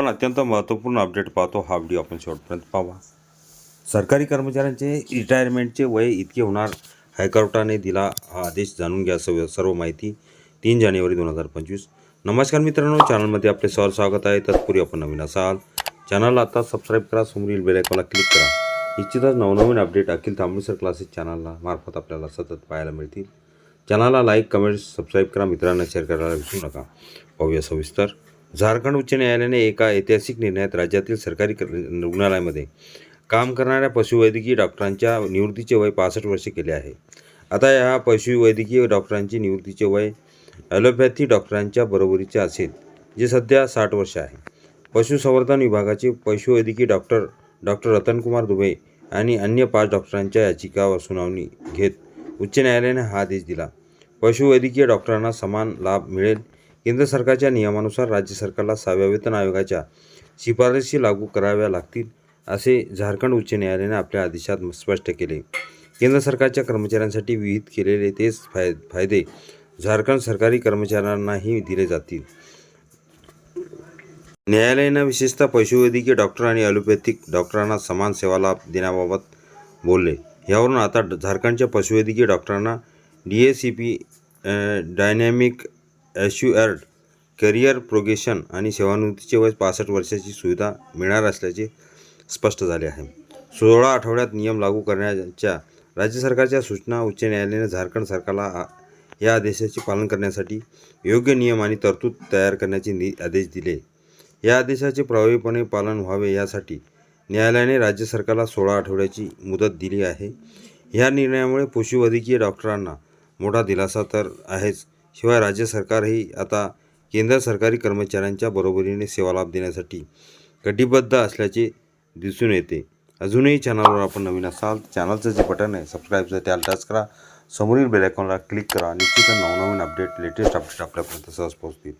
पण अत्यंत महत्त्वपूर्ण अपडेट पाहतो. हा व्हिडिओ आपण शेवटपर्यंत पाहा. सरकारी कर्मचाऱ्यांचे रिटायरमेंटचे वय इतके होणार हायकोर्टाने दिला हा आदेश जाणून घ्या सर्व सर्व माहिती तीन जानेवारी दोन हजार पंचवीस. नमस्कार मित्रांनो चॅनलमध्ये आपले सर स्वागत आहे. तत्पूर्वी आपण नवीन असाल चॅनलला आता सबस्क्राईब करा. समोरील बेलायकॉनला क्लिक करा. निश्चितच नवनवीन अपडेट अखिल तांबडीसर क्लासेस चॅनलला मार्फत आपल्याला सतत पाहायला मिळतील. चॅनलला लाईक कमेंट सबस्क्राईब करा. मित्रांना शेअर करायला विसरू नका. पाहूया सविस्तर. झारखंड उच्च न्यायालयाने एका ऐतिहासिक निर्णयात राज्यातील सरकारी रुग्णालयामध्ये काम करणाऱ्या पशुवैद्यकीय डॉक्टरांच्या निवृत्तीचे वय पासष्ट वर्षे केले आहे. आता या पशुवैद्यकीय डॉक्टरांची निवृत्तीचे वय ॲलोपॅथी डॉक्टरांच्या बरोबरीचे असेल जे सध्या साठ वर्ष आहे. पशुसंवर्धन विभागाचे पशुवैद्यकीय डॉक्टर डॉक्टर रतनकुमार दुबे आणि अन्य पाच डॉक्टरांच्या याचिकावर सुनावणी घेत उच्च न्यायालयाने हा आदेश दिला. पशुवैद्यकीय डॉक्टरांना समान लाभ मिळेल केंद्र सरकारच्या नियमानुसार राज्य सरकारला सहाव्या वेतन आयोगाच्या शिफारशी लागू कराव्या लागतील असे झारखंड उच्च न्यायालयाने आपल्या आदेशात स्पष्ट केले. केंद्र सरकारच्या कर्मचाऱ्यांसाठी विहित केलेले तेच फाय फायदे झारखंड सरकारी कर्मचाऱ्यांनाही दिले जातील. न्यायालयानं विशेषतः पशुवैद्यकीय डॉक्टर आणि ॲलोपॅथिक डॉक्टरांना समान सेवा लाभ देण्याबाबत बोलले. यावरून आता ड- झारखंडच्या पशुवैद्यकीय डॉक्टरांना D A C P dynamic assured career progression आणि सेवानिवृत्तीचे वय पासष्ट वर्षाची सुविधा मिळणार असल्याचे स्पष्ट झाले आहे. सोळा आठवड्यात नियम लागू करण्याच्या राज्य सरकारच्या सूचना उच्च न्यायालयाने झारखंड सरकारला आ- या आदेशाचे पालन करण्यासाठी योग्य नियम आणि तरतूद तयार करण्याचे नि आदेश दिले. या आदेशाचे प्रभावीपणे पालन व्हावे यासाठी न्यायालयाने राज्य सरकारला सोळा आठवड्याची मुदत दिली आहे. ह्या निर्णयामुळे पशुवैद्यकीय डॉक्टरांना मोठा दिलासा तर आहेच. शिवाय राज्य सरकारही आता केंद्र सरकारी कर्मचाऱ्यांच्या बरोबरीने सेवालाभ देण्यासाठी कटिबद्ध असल्याचे दिसून येते. अजूनही चॅनलवर आपण नवीन असाल चॅनलचं जे बटन आहे सबस्क्राईबचं त्याला टच करा. समोरील बेलायकॉनला क्लिक करा. निश्चितच नवनवीन अपडेट लेटेस्ट अपडेट आपल्यापर्यंत सहज पोहोचतील.